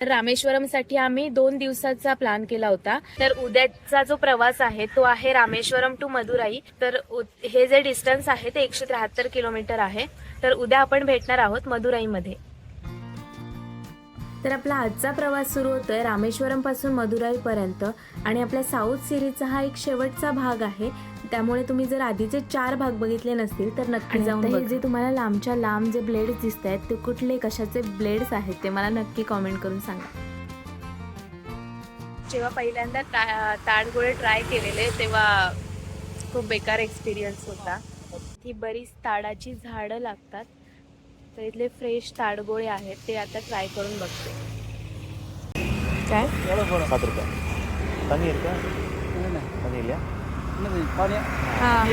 तर रामेश्वरमसाठी आम्ही दोन दिवसाचा प्लॅन केला होता. तर उद्याचा जो प्रवास आहे तो आहे रामेश्वरम टू मदुराई. तर हे जे डिस्टन्स आहे ते एकशे त्र्याहत्तर किलोमीटर आहे. तर उद्या आपण भेटणार आहोत मदुराईमध्ये. तर आपला आजचा प्रवास सुरू होतोय रामेश्वरमपासून मदुराईपर्यंत. आणि आपल्या साऊथ सिरीजचा हा एक शेवटचा भाग आहे. त्यामुळे तुम्ही जर आधीचे चार भाग बघितले नसतील तर नक्की जाऊन हे जे तुम्हाला लांबच्या लांब जे ब्लेड्स दिसत आहेत ते कुठले कशाचे ब्लेड्स आहेत ते मला नक्की कॉमेंट करून सांगा. जेव्हा पहिल्यांदा ता ताडगोळे ट्राय केलेले तेव्हा खूप बेकार एक्सपिरियन्स होता. ती बरीच ताडाची झाडं लागतात. तर इथले फ्रेश ताडगोळे आहेत ते आता ट्राय करून बघते. काय? सात रुपये. पनीर का? पनीर या? हां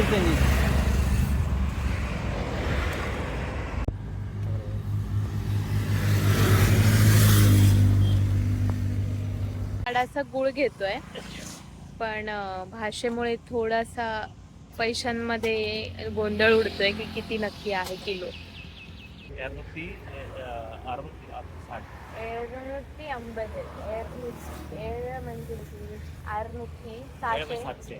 झाडाचा गुळ घेतोय. पण अं, भाषेमुळे थोडासा पैशांमध्ये गोंधळ उडतोय की किती नक्की आहे किलो. अरुणती अरुणती साठ. म्हणजे आरनुटी सातशे सातशे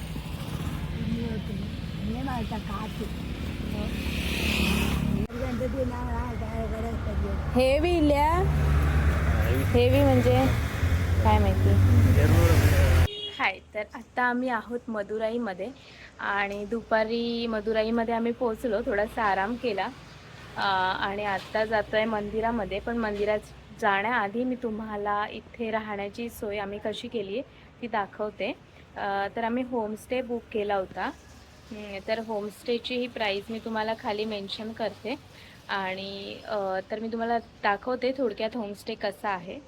हेवी इल्या हेवी म्हणजे काय माहिती. हाय तर आता आम्ही आहोत मदुराईमध्ये आणि दुपारी मदुराईमध्ये आम्ही पोहोचलो थोडासा आराम केला. आणि आत्ता जातो आहे मंदिरामध्ये पण मंदिरात जाण्याआधी मी तुम्हाला इथे राहण्याची सोय आम्ही कशी केली आहे ती दाखवते. तर आम्ही होमस्टे बुक केला होता. तर होमस्टेची ही प्राईस मी तुम्हाला खाली मेन्शन करते. आणि तर मी तुम्हाला दाखवते थोडक्यात होमस्टे कसा आहे.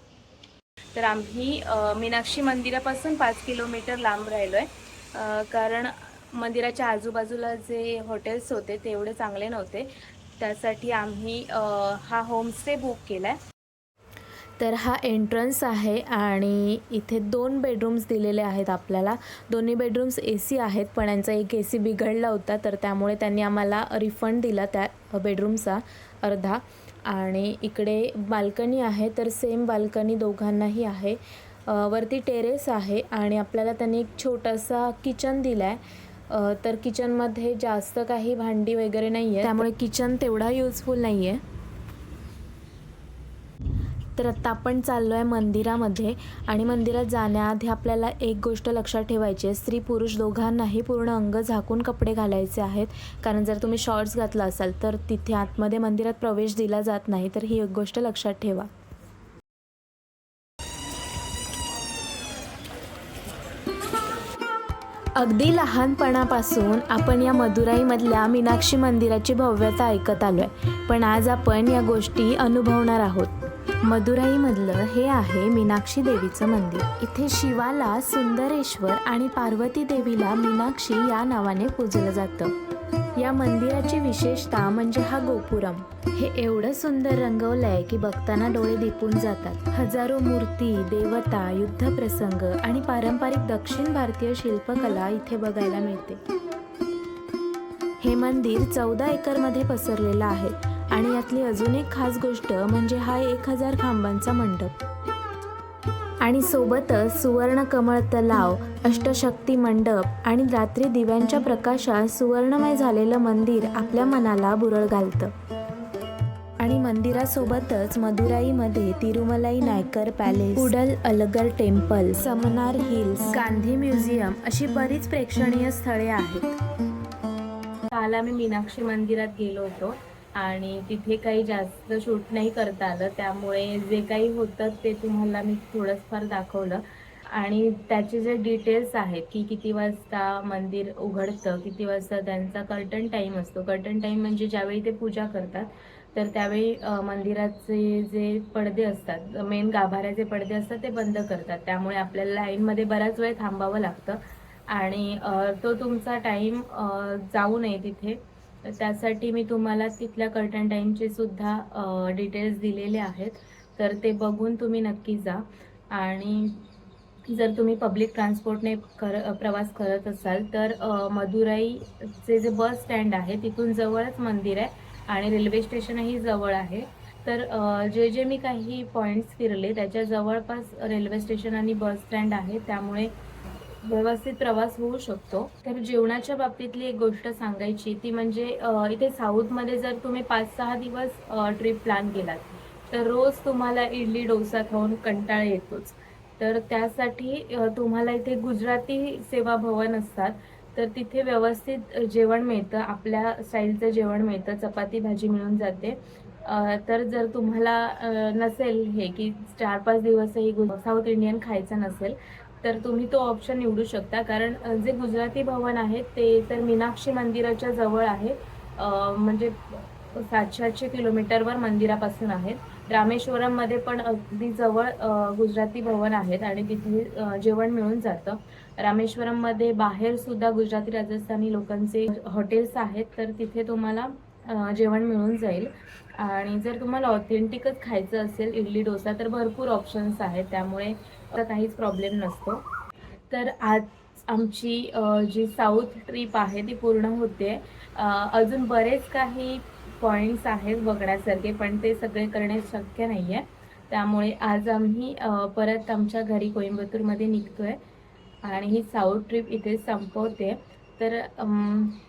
तर आम्ही मीनाक्षी मंदिरापासून पाच किलोमीटर लांब राहिलो आहे कारण मंदिराच्या आजूबाजूला जे हॉटेल्स होते ते एवढे चांगले नव्हते. त्यासाठी आम्ही हा होमस्टे बुक केला आहे तर हा एंट्रन्स आहे आणि इथे दोन बेडरूम्स दिलेले आहेत आपल्याला. दोन्ही बेडरूम्स ए सी आहेत पण यांचा एक ए सी बिघडला होता तर त्यामुळे त्यांनी आम्हाला रिफंड दिला त्या बेडरूमचा अर्धा. आणि इकडे बाल्कनी आहे तर सेम बाल्कनी दोघांनाही आहे. वरती टेरेस आहे आणि आपल्याला त्यांनी एक छोटासा किचन दिला आहे तर किचनमध्ये जास्त काही भांडी वगैरे नाही आहे त्यामुळे किचन तेवढा युजफुल नाही आहे तर आत्ता आपण चाललो आहे मंदिरामध्ये. आणि मंदिरात जाण्याआधी आपल्याला एक गोष्ट लक्षात ठेवायची आहे. स्त्री पुरुष दोघांनाही पूर्ण अंग झाकून कपडे घालायचे आहेत. कारण जर तुम्ही शॉर्ट्स घातला असाल तर तिथे आतमध्ये मंदिरात प्रवेश दिला जात नाही. तर ही एक गोष्ट लक्षात ठेवा. अगदी लहानपणापासून आपण या मदुराईमधल्या मीनाक्षी मंदिराची भव्यता ऐकत आलो आहे पण आज आपण या गोष्टी अनुभवणार आहोत. मदुराईमधलं हे आहे मीनाक्षी देवीचं मंदिर. इथे शिवाला सुंदरेश्वर आणि पार्वती देवीला मीनाक्षी या नावाने पूजलं जातं. या मंदिराची विशेषता म्हणजे हा गोपुरम. हे एवढं सुंदर रंगवलंय की बघताना डोळे दिपून जातात. हजारो मूर्ती देवता युद्धप्रसंग आणि पारंपरिक दक्षिण भारतीय शिल्पकला इथे बघायला मिळते. हे मंदिर चौदा एकरमध्ये पसरलेलं आहे. आणि यातली अजून एक खास गोष्ट म्हणजे हा एक हजार खांबांचा मंडप. आणि सोबतच सुवर्ण कमळ तलाव अष्टशक्ती मंडप आणि रात्री दिव्यांच्या प्रकाशात सुवर्णमय झालेलं मंदिर आपल्या मनाला बुरळ घालतं. आणि मंदिरासोबतच मदुराईमध्ये तिरुमलाई नायकर पॅलेस उडल Alagar temple Samanar hills Gandhi museum अशी बरीच प्रेक्षणीय स्थळे आहेत. काल आम्ही मीनाक्षी मंदिरात गेलो होतो. आणि तिथे काही जास्त शूट नाही करता आलं. त्यामुळे जे काही होतं ते तुम्हाला मी थोडंफार दाखवलं. आणि त्याचे जे डिटेल्स आहेत की किती वाजता मंदिर उघडतं किती वाजता त्यांचा कर्टन टाईम असतो. कर्टन टाईम म्हणजे ज्यावेळी ते पूजा करतात तर त्यावेळी मंदिराचे जे पडदे असतात मेन गाभाऱ्याचे पडदे असतात ते बंद करतात. त्यामुळे आपल्याला लाईनमध्ये बराच वेळ थांबावं लागतं. आणि तो तुमचा टाईम जाऊ नये तिथे. तर त्यासाठी मी तुम्हाला तिथल्या कर्टन टाईमचे सुद्धा डिटेल्स दिलेले आहेत. तर ते बघून तुम्ही नक्की जा. आणि जर तुम्ही पब्लिक ट्रान्सपोर्टने कर प्रवास करत असाल तर मदुराईचे जे बस स्टँड आहे तिथून जवळच मंदिर आहे आणि रेल्वे स्टेशनही जवळ आहे. तर जे जे मी काही पॉईंट्स फिरले त्याच्या जवळपास रेल्वे स्टेशन आणि बस स्टँड आहे. त्यामुळे व्यवस्थित प्रवास होऊ शकतो. तर जेवणाच्या बाबतीतली एक गोष्ट सांगायची ती म्हणजे इथे साऊथमध्ये जर तुम्ही पाच सहा दिवस ट्रिप प्लॅन केलात तर रोज तुम्हाला इडली डोसा खाऊन कंटाळा येतोच. तर त्यासाठी तुम्हाला इथे गुजराती सेवा भवन असतात. तर तिथे व्यवस्थित जेवण मिळतं आपल्या स्टाईलचं जेवण मिळतं चपाती भाजी मिळून जाते. तर जर तुम्हाला नसेल हे की चार पाच दिवसही गु साऊथ इंडियन खायचं नसेल तर तुम्ही तो ऑप्शन निवडू शकता. कारण जे गुजराती भवन आहे ते तर मीनाक्षी मंदिराच्या जवळ आहे. म्हणजे सातशे आठशे किलोमीटरवर मंदिरापासून आहेत रामेश्वरममध्ये पण अगदी जवळ गुजराती भवन आहेत आणि तिथे जेवण मिळून जातं. रामेश्वरममध्ये बाहेर सुद्धा गुजराती राजस्थानी लोकांचे हॉटेल्स आहेत. तर तिथे तुम्हाला जेवण मिळून जाईल. आणि जर तुम्हाला ऑथेंटिकच खायचं असेल इडली डोसा तर भरपूर ऑप्शन्स आहेत. त्यामुळे काहीच प्रॉब्लेम नसतो. तर आज आमची जी साऊथ ट्रिप आहे ती पूर्ण होते. अजून बरेच काही पॉईंट्स आहेत बघण्यासारखे पण ते सगळे करणे शक्य नाही आहे त्यामुळे आज आम्ही परत आमच्या घरी कोइंबतूरमध्ये निघतो आहे आणि ही साऊथ ट्रिप इथे संपवते. तर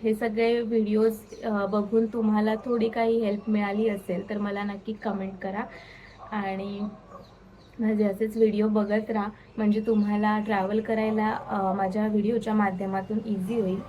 हे सगळे व्हिडिओज बघून तुम्हाला थोडी काही हेल्प मिळाली असेल तर मला नक्की कमेंट करा. आणि माझे असेच व्हिडिओ बघत राहा. म्हणजे तुम्हाला ट्रॅव्हल करायला माझ्या व्हिडिओच्या माध्यमातून इझी होईल.